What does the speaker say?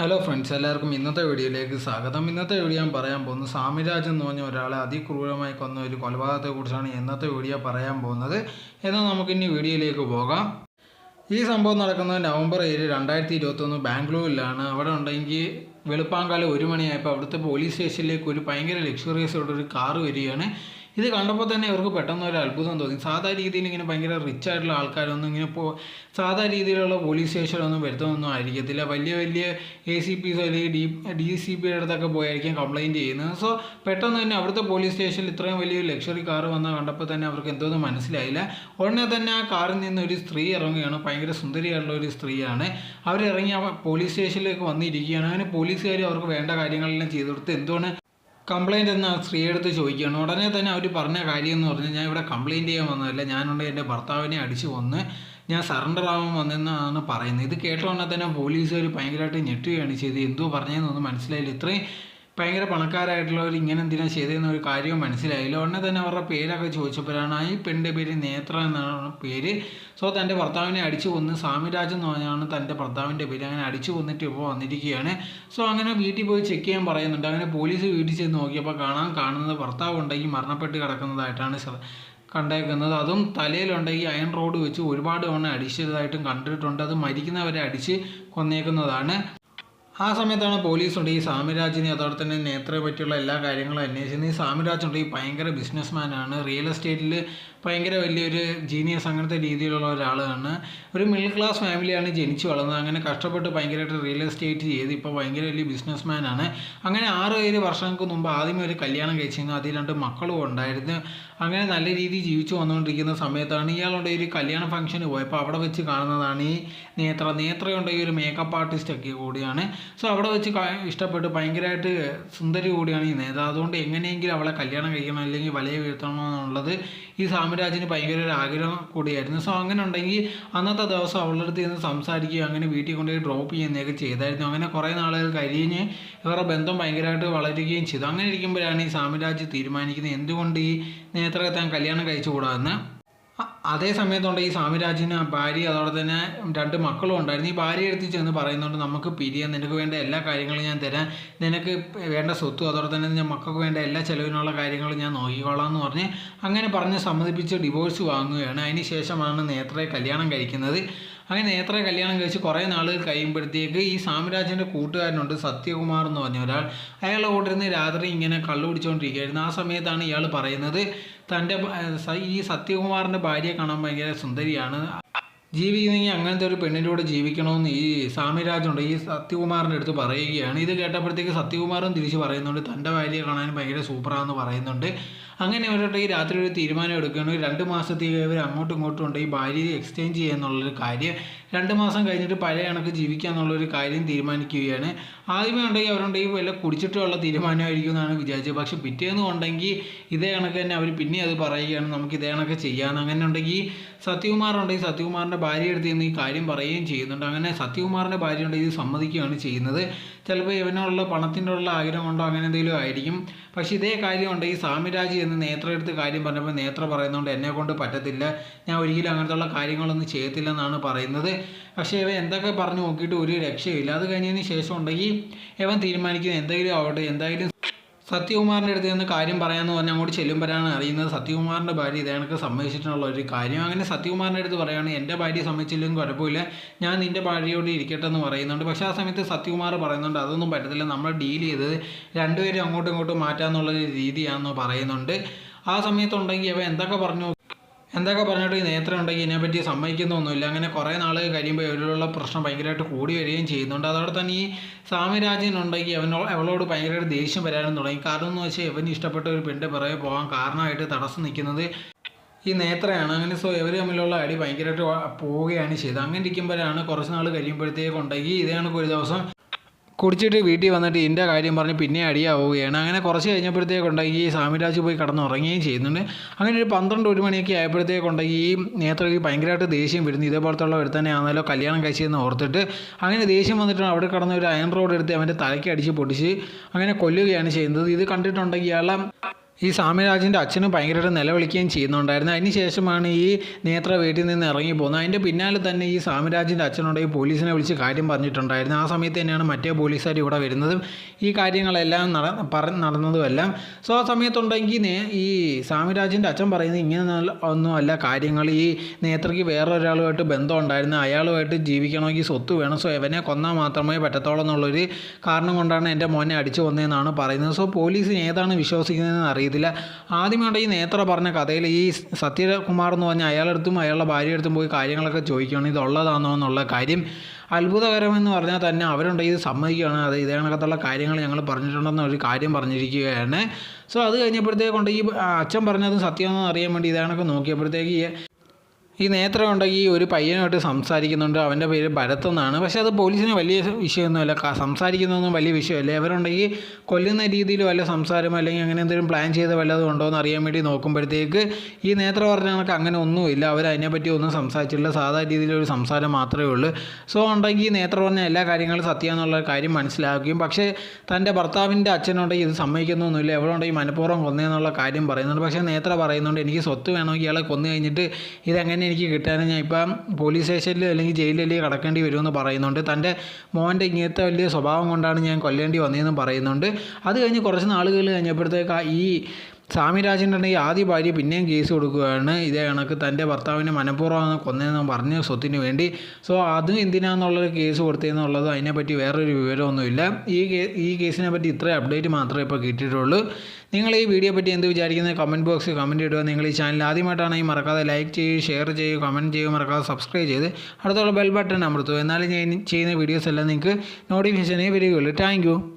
Hello friends എല്ലാവർക്കും ഇന്നത്തെ വീഡിയോയിലേക്ക് സ്വാഗതം. ഇന്നത്തെ വീഡിയോ ഞാൻ പറയാൻ പോകുന്നത് സാമിരാജൻ എന്ന് പറഞ്ഞ ഒരാളെ അതിക്രൂരമായി കൊന്ന ഒരു കൊലപാതകത്തെക്കുറിച്ചാണ് ഇന്നത്തെ വീഡിയോ പറയാൻ പോകുന്നത്. എന്നാൽ നമുക്കിനി വീഡിയോയിലേക്ക് പോകാം. ഈ സംഭവം നടക്കുന്നത് നവംബർ ഏഴ് രണ്ടായിരത്തി ഇരുപത്തൊന്ന് ബാംഗ്ലൂരിലാണ്. അവിടെ ഉണ്ടെങ്കിൽ വെളുപ്പാങ്കാലം ഒരു മണിയായപ്പോൾ അവിടുത്തെ പോലീസ് സ്റ്റേഷനിലേക്ക് ഒരു ഭയങ്കര ലക്ഷറിയസ് ഒരു കാറ് വരികയാണ്. ഇത് കണ്ടപ്പോൾ തന്നെ ഇവർക്ക് പെട്ടെന്ന് ഒരു അത്ഭുതം തോന്നി. സാധാ രീതിയിൽ ഇങ്ങനെ ഭയങ്കര റിച്ച് ആയിട്ടുള്ള ആൾക്കാരൊന്നും ഇങ്ങനെ പോ സാധാ രീതിയിലുള്ള പോലീസ് സ്റ്റേഷനൊന്നും വരുത്തൊന്നും ആയിരിക്കത്തില്ല. വലിയ വലിയ എ സി പിസ് അല്ലെങ്കിൽ ഡി ഡി സി പിയുടെ അടുത്തൊക്കെ പോയായിരിക്കും കംപ്ലയിന്റ് ചെയ്യുന്നത്. സോ പെട്ടെന്ന് തന്നെ അവിടുത്തെ പോലീസ് സ്റ്റേഷനിൽ ഇത്രയും വലിയ ലക്ഷറി കാർ വന്ന കണ്ടപ്പോൾ തന്നെ അവർക്ക് എന്തോന്നും മനസ്സിലായില്ല. ഉടനെ തന്നെ ആ കാറിൽ നിന്ന് ഒരു സ്ത്രീ ഇറങ്ങുകയാണ്. ഭയങ്കര സുന്ദരിയായിട്ടുള്ള ഒരു സ്ത്രീയാണ്. അവരിറങ്ങി ആ പോലീസ് സ്റ്റേഷനിലേക്ക് വന്നിരിക്കുകയാണ്. അങ്ങനെ പോലീസുകാർ അവർക്ക് വേണ്ട കാര്യങ്ങളെല്ലാം ചെയ്തു കൊടുത്ത് എന്തുകൊണ്ട് കംപ്ലൈന്റ് എന്ന് ആ സ്ത്രീയെടുത്ത് ചോദിക്കുകയാണ്. ഉടനെ തന്നെ അവർ പറഞ്ഞ കാര്യം എന്ന് പറഞ്ഞാൽ ഞാൻ ഇവിടെ കംപ്ലൈന്റ് ചെയ്യാൻ വന്നതല്ല. ഞാനുണ്ട് എന്റെ ഭർത്താവിനെ അടിച്ച് വന്ന് ഞാൻ സറണ്ടർ ആവാൻ വന്നെന്നാണ് പറയുന്നത്. ഇത് കേട്ട ഉടനെ തന്നെ പോലീസുകാർ ഭയങ്കരമായിട്ട് ഞെട്ടുകയാണ് ചെയ്തത്. എന്തോ പറഞ്ഞതെന്നൊന്നും മനസ്സിലായില്ല. ഇത്രയും ഭയങ്കര പണക്കാരായിട്ടുള്ളവർ ഇങ്ങനെ എന്തിനാ ചെയ്തതെന്ന് ഒരു കാര്യവും മനസ്സിലായില്ല. ഉടനെ തന്നെ അവരുടെ പേരൊക്കെ ചോദിച്ചപ്പോഴാണ് ഈ പെണ്ണിന്റെ പേര് നേത്ര എന്നാണ് പേര്. സോ തന്റെ ഭർത്താവിനെ അടിച്ചു കൊന്ന് സ്വാമിരാജ് എന്ന് പറഞ്ഞാണ് തന്റെ ഭർത്താവിന്റെ പേര്. അങ്ങനെ അടിച്ചു കൊന്നിട്ട് ഇപ്പോൾ വന്നിരിക്കുകയാണ്. സോ അങ്ങനെ വീട്ടിൽ പോയി ചെക്ക് ചെയ്യാൻ പറയുന്നുണ്ട്. അങ്ങനെ പോലീസ് വീട്ടിൽ ചെന്ന് നോക്കിയപ്പോൾ കാണാൻ കാണുന്നത് ഭർത്താവ് ഉണ്ടെങ്കിൽ മരണപ്പെട്ട് കിടക്കുന്നതായിട്ടാണ് കണ്ടേക്കുന്നത്. അതും തലയിലുണ്ടെങ്കിൽ അയൺ റോഡ് വെച്ച് ഒരുപാട് തവണ അടിച്ചതായിട്ടും കണ്ടിട്ടുണ്ട്. അത് മരിക്കുന്നവരെ അടിച്ച് കൊന്നേക്കുന്നതാണ്. ആ സമയത്താണ് പോലീസുണ്ട് ഈ സാമിരാജിനെ അതോടെ തന്നെ നേത്രയെ പറ്റിയുള്ള എല്ലാ കാര്യങ്ങളും അന്വേഷിക്കുന്നത് ഈ സ്വാമിരാജ് ഉണ്ട് ഈ ഭയങ്കര ബിസിനസ്മാനാണ് റിയൽ എസ്റ്റേറ്റിൽ ഭയങ്കര വലിയൊരു ജീനിയസ് അങ്ങനത്തെ രീതിയിലുള്ള ഒരാളാണ്. ഒരു മിഡിൽ ക്ലാസ് ഫാമിലിയാണ് ജനിച്ചു വളർന്നത്. അങ്ങനെ കഷ്ടപ്പെട്ട് ഭയങ്കരമായിട്ട് റിയൽ എസ്റ്റേറ്റ് ചെയ്ത് ഇപ്പോൾ ഭയങ്കര വലിയ ബിസിനസ്മാനാണ് അങ്ങനെ ആറ് ഏഴ് വർഷങ്ങൾക്ക് മുമ്പ് ആദ്യമേ ഒരു കല്യാണം കഴിച്ചിരുന്നു. അതിൽ രണ്ട് മക്കളും ഉണ്ടായിരുന്നു. അങ്ങനെ നല്ല രീതിയിൽ ജീവിച്ചു വന്നുകൊണ്ടിരിക്കുന്ന സമയത്താണ് ഇയാളുടെ ഒരു കല്യാണ ഫംഗ്ഷന് പോയപ്പോൾ അവിടെ വെച്ച് കാണുന്നതാണ് ഈ നേത്ര. നേത്രയുണ്ടെങ്കിൽ ഒരു മേക്കപ്പ് ആർട്ടിസ്റ്റൊക്കെ കൂടിയാണ്. സോ അവിടെ വെച്ച് ഇഷ്ടപ്പെട്ട് ഭയങ്കരമായിട്ട് സുന്ദരി കൂടിയാണ് ഈ നേതാവ്. അതുകൊണ്ട് എങ്ങനെയെങ്കിലും അവളെ കല്യാണം കഴിക്കണം അല്ലെങ്കിൽ വലയെ വീഴ്ത്തണം എന്നുള്ളത് ഈ സാമ്രാജ്യന് ഭയങ്കര ഒരു ആഗ്രഹം കൂടിയായിരുന്നു. സോ അങ്ങനെ ഉണ്ടെങ്കിൽ അന്നത്തെ ദിവസം അവളുടെ അടുത്ത് നിന്ന് സംസാരിക്കുകയും അങ്ങനെ വീട്ടിൽ കൊണ്ടുപോയി ഡ്രോപ്പ് ചെയ്യുന്നതൊക്കെ ചെയ്തായിരുന്നു. അങ്ങനെ കുറേ നാളുകൾ കഴിഞ്ഞ് ഇവരുടെ ബന്ധം ഭയങ്കരമായിട്ട് വളരുകയും ചെയ്തു. അങ്ങനെ ഇരിക്കുമ്പോഴാണ് ഈ സാമ്രാജ്യം തീരുമാനിക്കുന്നത്. എന്തുകൊണ്ട് ഈ നേത്രയെ താൻ കല്യാണം കഴിച്ചുകൂടാമെന്ന് അതേ സമയത്തുണ്ട് ഈ സ്വാമിരാജിന് ഭാര്യ അതോടെ തന്നെ രണ്ട് മക്കളും ഉണ്ടായിരുന്നു. ഈ ഭാര്യ എടുത്ത് ചെന്ന് പറയുന്നുണ്ട് നമുക്ക് പിരിയാൻ നിനക്ക് വേണ്ട എല്ലാ കാര്യങ്ങളും ഞാൻ തരാം. നിനക്ക് വേണ്ട സ്വത്തും അതോടെ തന്നെ ഞാൻ മക്കൾക്ക് വേണ്ട എല്ലാ ചിലവിനുള്ള കാര്യങ്ങളും ഞാൻ നോക്കിക്കോളാം എന്ന് പറഞ്ഞ് അങ്ങനെ പറഞ്ഞ് സമ്മതിപ്പിച്ച് ഡിവോഴ്സ് വാങ്ങുകയാണ്. അതിന് ശേഷമാണ് നേത്രയെ കല്യാണം കഴിക്കുന്നത്. അങ്ങനെ നേത്ര കല്യാണം കഴിച്ച് കുറേ നാൾ കഴിയുമ്പോഴത്തേക്ക് ഈ സാമ്രാജ്യന്റെ കൂട്ടുകാരനുണ്ട് സത്യകുമാർ എന്ന് പറഞ്ഞ ഒരാൾ. അയാളെ കൂട്ടിരുന്ന് രാത്രി ഇങ്ങനെ കള്ളു പിടിച്ചുകൊണ്ടിരിക്കുകയായിരുന്നു ആ സമയത്താണ് ഇയാൾ പറയുന്നത് തന്റെ ഈ സത്യകുമാറിന്റെ ഭാര്യയെ കാണാൻ ഭയങ്കര സുന്ദരിയാണ്. ജീവിക്കുന്നെങ്കിൽ അങ്ങനത്തെ ഒരു പെണ്ണിന്റെ കൂടെ ജീവിക്കണമെന്ന് ഈ സ്വാമിരാജുണ്ട് ഈ സത്യകുമാറിന്റെ അടുത്ത് പറയുകയാണ്. ഇത് കേട്ടപ്പോഴത്തേക്ക് സത്യകുമാറും തിരിച്ച് പറയുന്നുണ്ട് തന്റെ ഭാര്യയെ കാണാൻ ഭയങ്കര സൂപ്പറാണെന്ന് പറയുന്നുണ്ട്. അങ്ങനെ അവരുടെ ഈ രാത്രി ഒരു തീരുമാനം എടുക്കുകയാണ്. രണ്ട് മാസത്തേക്ക് ഇവർ അങ്ങോട്ടും ഇങ്ങോട്ടും ഉണ്ട്. ഈ ഭാര്യയെ എക്സ്ചേഞ്ച് ചെയ്യാന്നുള്ളൊരു കാര്യം രണ്ട് മാസം കഴിഞ്ഞിട്ട് പഴയ കണക്ക് ജീവിക്കുക എന്നുള്ളൊരു കാര്യം തീരുമാനിക്കുകയാണ്. ആദ്യമേ ഉണ്ടെങ്കിൽ അവരുണ്ടെങ്കിൽ വല്ല കുടിച്ചിട്ടുള്ള തീരുമാനമായിരിക്കും എന്നാണ് വിചാരിച്ചത്. പക്ഷേ പിറ്റേന്ന് ഉണ്ടെങ്കിൽ ഇതേ കണക്ക് തന്നെ അവർ പിന്നെ അത് പറയുകയാണ്. നമുക്ക് ഇതേ കണക്ക് ചെയ്യാമെന്ന് അങ്ങനെ ഉണ്ടെങ്കിൽ സത്യകുമാർ ഉണ്ടെങ്കിൽ സത്യകുമാറിന്റെ ഭാര്യ എടുത്ത് ഈ കാര്യം പറയുകയും ചെയ്യുന്നുണ്ട്. അങ്ങനെ സത്യകുമാറിന്റെ ഭാര്യ ഉണ്ടെങ്കിൽ ഇത് സമ്മതിക്കുകയാണ് ചെയ്യുന്നത്. ചിലപ്പോൾ ഇവനുള്ള പണത്തിന്റെ ഉള്ള ആഗ്രഹം കൊണ്ടോ അങ്ങനെ എന്തെങ്കിലും ആയിരിക്കും. പക്ഷേ ഇതേ കാര്യമുണ്ട്. ഈ സാമിരാജ് എന്ന് നേത്ര എടുത്ത് കാര്യം പറഞ്ഞപ്പോൾ നേത്ര പറയുന്നതുകൊണ്ട് എന്നെ കൊണ്ട് പറ്റത്തില്ല. ഞാൻ ഒരിക്കലും അങ്ങനത്തെ ഉള്ള കാര്യങ്ങളൊന്നും ചെയ്യത്തില്ലെന്നാണ് പറയുന്നത്. പക്ഷേ ഇവ എന്തൊക്കെ പറഞ്ഞു നോക്കിയിട്ട് ഒരു രക്ഷയില്ല അത് കഴിഞ്ഞതിന് ശേഷം ഉണ്ടെങ്കിൽ ഇവൻ തീരുമാനിക്കുന്നത് എന്തെങ്കിലും ആവട്ടെ. എന്തായാലും സത്യകുമാറിന്റെ അടുത്ത് നിന്ന് കാര്യം പറയാമെന്ന് പറഞ്ഞ് അങ്ങോട്ട് ചെല്ലുമ്പോഴാണ് അറിയുന്നത് സത്യകുമാറിന്റെ ഭാര്യ ഇത് എനിക്ക് സമ്മതിച്ചിട്ടുള്ള ഒരു കാര്യം. അങ്ങനെ സത്യകുമാറിന്റെ അടുത്ത് പറയുകയാണ് എന്റെ ഭാര്യ സമ്മതിച്ചില്ലെങ്കിൽ കുഴപ്പമില്ല. ഞാൻ നിന്റെ ഭാര്യയോട് ഇരിക്കട്ടെ എന്ന് പറയുന്നുണ്ട്. പക്ഷേ ആ സമയത്ത് സത്യകുമാർ പറയുന്നുണ്ട് അതൊന്നും പറ്റത്തില്ല. നമ്മൾ ഡീൽ ചെയ്തത് രണ്ടുപേരും അങ്ങോട്ടും ഇങ്ങോട്ടും മാറ്റാമെന്നുള്ള ഒരു രീതിയാണെന്ന് പറയുന്നുണ്ട്. ആ സമയത്തുണ്ടെങ്കിൽ അവ എന്തൊക്കെ പറഞ്ഞു എന്തൊക്കെ പറഞ്ഞിട്ട് ഈ നേത്രം ഉണ്ടെങ്കിൽ ഇതിനെപ്പറ്റി സമ്മതിക്കുന്നൊന്നുമില്ല. അങ്ങനെ കുറേ നാൾ കഴിയുമ്പോൾ ഇവരിലുള്ള പ്രശ്നം ഭയങ്കരമായിട്ട് കൂടി വരികയും ചെയ്യുന്നുണ്ട്. അതോടെ തന്നെ ഈ സ്വാമിരാജനുണ്ടെങ്കിൽ അവനോ അവളോട് ഭയങ്കരമായിട്ട് ദേഷ്യം വരാനും തുടങ്ങി. കാരണം എന്ന് വെച്ചാൽ ഇവന് ഇഷ്ടപ്പെട്ട ഒരു പെണ്ണ് പിറകെ പോകാൻ കാരണമായിട്ട് തടസ്സം നിൽക്കുന്നത് ഈ നേത്രയാണ്. അങ്ങനെ സോ ഇവർ തമ്മിലുള്ള അടി ഭയങ്കരമായിട്ട് പോവുകയാണ് ചെയ്തത്. അങ്ങനെ ഇരിക്കുമ്പോഴാണ് കുറച്ച് നാൾ കഴിയുമ്പോഴത്തേക്കുണ്ടെങ്കിൽ ഇതേ കണക്ക് ഒരു ദിവസം കുടിച്ചിട്ട് വീട്ടിൽ വന്നിട്ട് ഇതിന്റെ കാര്യം പറഞ്ഞ് പിന്നെ അടിയാവുകയാണ്. അങ്ങനെ കുറച്ച് കഴിഞ്ഞപ്പോഴത്തേക്കുണ്ടെങ്കിൽ ഈ സ്വാമിരാജ് പോയി കിടന്നുറങ്ങുകയും ചെയ്യുന്നുണ്ട്. അങ്ങനെ ഒരു പന്ത്രണ്ട് ഒരു മണിയൊക്കെ ആയപ്പോഴത്തേക്കുണ്ടെങ്കിൽ ഈ നേത്രയ്ക്ക് ഭയങ്കരമായിട്ട് ദേഷ്യം വരുന്നു. ഇതേപോലത്തുള്ള തന്നെ ആണല്ലോ കല്യാണം കഴിച്ചതെന്ന് ഓർത്തിട്ട് അങ്ങനെ ദേഷ്യം വന്നിട്ടാണ് അവിടെ കിടന്ന ഒരു അയൺ റോഡ് എടുത്ത് അവന്റെ തലയ്ക്ക് അടിച്ച് പൊടിച്ച് അങ്ങനെ കൊല്ലുകയാണ് ചെയ്യുന്നത്. ഇത് കണ്ടിട്ടുണ്ടെങ്കിൽ ഇയാളെ ഈ സ്വാമിരാജിന്റെ അച്ഛനും ഭയങ്കരമായിട്ട് നിലവിളിക്കുകയും ചെയ്യുന്നുണ്ടായിരുന്നു. അതിന് ശേഷമാണ് ഈ നേത്ര വീട്ടിൽ നിന്ന് ഇറങ്ങി പോകുന്നത്. അതിന്റെ പിന്നാലെ തന്നെ ഈ സ്വാമിരാജിന്റെ അച്ഛനോട് ഈ പോലീസിനെ വിളിച്ച് കാര്യം പറഞ്ഞിട്ടുണ്ടായിരുന്നു. ആ സമയത്ത് തന്നെയാണ് മറ്റേ പോലീസുകാർ ഇവിടെ വരുന്നതും ഈ കാര്യങ്ങളെല്ലാം നട പറഞ്ഞ് നടന്നതുമെല്ലാം. സോ ആ സമയത്തുണ്ടെങ്കിൽ ഈ സ്വാമിരാജിന്റെ അച്ഛൻ പറയുന്നത് ഇങ്ങനെ ഒന്നുമല്ല. കാര്യങ്ങൾ ഈ നേത്രയ്ക്ക് വേറൊരാളുമായിട്ട് ബന്ധം ഉണ്ടായിരുന്നു അയാളുമായിട്ട് ജീവിക്കണമെങ്കിൽ സ്വത്ത് വേണം. സോ എവനെ കൊന്നാൽ മാത്രമേ പറ്റത്തുള്ളൂ എന്നുള്ളൊരു കാരണം കൊണ്ടാണ് എന്റെ മോനെ അടിച്ചു കൊന്നതെന്നാണ് പറയുന്നത്. സോ പോലീസിന് ഏതാണ് വിശ്വസിക്കുന്നതെന്ന് അറിയത്തില്ല ആദ്യമായിട്ട് ഈ നേത്ര പറഞ്ഞ കഥയിൽ ഈ സത്യകുമാർ എന്ന് പറഞ്ഞ അയാളെടുത്തും അയാളുടെ ഭാര്യ അടുത്തും പോയി കാര്യങ്ങളൊക്കെ ചോദിക്കുകയാണ് ഇതുള്ളതാണോ എന്നുള്ള കാര്യം? അത്ഭുതകരമെന്ന് പറഞ്ഞാൽ തന്നെ അവരുണ്ടെങ്കിൽ ഇത് സമ്മതിക്കുകയാണ് അത് ഇതേ കണക്കത്തുള്ള കാര്യങ്ങൾ ഞങ്ങൾ പറഞ്ഞിട്ടുണ്ടെന്ന് ഒരു കാര്യം പറഞ്ഞിരിക്കുകയാണ്. സോ അത് കഴിഞ്ഞപ്പോഴത്തേക്കൊണ്ട് ഈ അച്ഛൻ പറഞ്ഞത് സത്യമെന്ന് അറിയാൻ വേണ്ടി ഇതേ കണക്ക് നോക്കിയപ്പോഴത്തേക്ക് ഈ നേത്ര ഉണ്ടെങ്കിൽ ഒരു പയ്യനുമായിട്ട് സംസാരിക്കുന്നുണ്ട്. അവന്റെ പേര് ഭരത് എന്നാണ്. പക്ഷേ അത് പോലീസിന് വലിയ വിഷയമൊന്നുമല്ല. സംസാരിക്കുന്നതൊന്നും വലിയ വിഷയമല്ല. ഇവരുണ്ടെങ്കിൽ കൊല്ലുന്ന രീതിയിൽ വല്ല സംസാരം അല്ലെങ്കിൽ അങ്ങനെ എന്തെങ്കിലും പ്ലാൻ ചെയ്ത വല്ലതും ഉണ്ടോ എന്ന് അറിയാൻ വേണ്ടി നോക്കുമ്പോഴത്തേക്ക് ഈ നേത്ര പറഞ്ഞ കണക്ക് അങ്ങനെ ഒന്നുമില്ല. അവർ അതിനെപ്പറ്റി ഒന്നും സംസാരിച്ചില്ല സാധാ രീതിയിലൊരു സംസാരം മാത്രമേ ഉള്ളൂ. സോ ഉണ്ടെങ്കിൽ നേത്ര പറഞ്ഞ എല്ലാ കാര്യങ്ങളും സത്യമെന്നുള്ള കാര്യം മനസ്സിലാക്കുകയും. പക്ഷേ തന്റെ ഭർത്താവിന്റെ അച്ഛനുണ്ടെങ്കിൽ ഇത് സമ്മതിക്കുന്നൊന്നുമില്ല. എവിടെയുണ്ടെങ്കിൽ മനഃപൂർവം കൊന്നേന്നുള്ള കാര്യം പറയുന്നുണ്ട്. പക്ഷേ നേത്ര പറയുന്നുണ്ട് എനിക്ക് സ്വത്ത് വേണമെങ്കിൽ ഇയാളെ കൊന്നു കഴിഞ്ഞിട്ട് ഇതെങ്ങനെ എനിക്ക് കിട്ടാനും ഞാൻ ഇപ്പം പോലീസ് സ്റ്റേഷനിലോ അല്ലെങ്കിൽ ജയിലിലേക്ക് കടക്കേണ്ടി വരുമെന്ന് പറയുന്നുണ്ട്. തന്റെ മോന്റെ ഇങ്ങനത്തെ വലിയ സ്വഭാവം കൊണ്ടാണ് ഞാൻ കൊല്ലേണ്ടി വന്നതെന്നും പറയുന്നുണ്ട്. അത് കഴിഞ്ഞ് കുറച്ച് നാളുകൾ കഴിഞ്ഞപ്പോഴത്തേക്ക് ഈ സ്വാമിരാജന്റെ ഈ ആദ്യ ഭാര്യ പിന്നെയും കേസ് കൊടുക്കുകയാണ്. ഇതേ കണക്ക് തന്റെ ഭർത്താവിനെ മനഃപൂർവം കൊന്നതെന്ന് പറഞ്ഞ സ്വത്തിന് വേണ്ടി. സോ അത് എന്തിനാന്നുള്ളൊരു കേസ് കൊടുത്തതെന്നുള്ളത് അതിനെപ്പറ്റി വേറൊരു വിവരമൊന്നുമില്ല. ഈ കേ ഈ കേസിനെ പറ്റി ഇത്രയും അപ്ഡേറ്റ് മാത്രമേ ഇപ്പോൾ കിട്ടിയിട്ടുള്ളൂ. നിങ്ങൾ ഈ വീഡിയോ പറ്റി എന്ത് വിചാരിക്കുന്നത് കമന്റ് ബോക്സിൽ കമന്റ് ഇടുക. നിങ്ങൾ ഈ ചാനൽ ആദ്യമായിട്ടാണെങ്കിൽ മറക്കാതെ ലൈക്ക് ചെയ്യുക ഷെയർ ചെയ്യുക കമന്റ് ചെയ്യുക മറക്കാതെ സബ്സ്ക്രൈബ് ചെയ്ത് അടുത്തുള്ള ബെൽ ബട്ടൺ അമർത്തുക. എന്നാലും ഞാൻ ചെയ്യുന്ന വീഡിയോസ് എല്ലാം നിങ്ങൾക്ക് നോട്ടിഫിക്കേഷനേ വരികയുള്ളൂ. താങ്ക്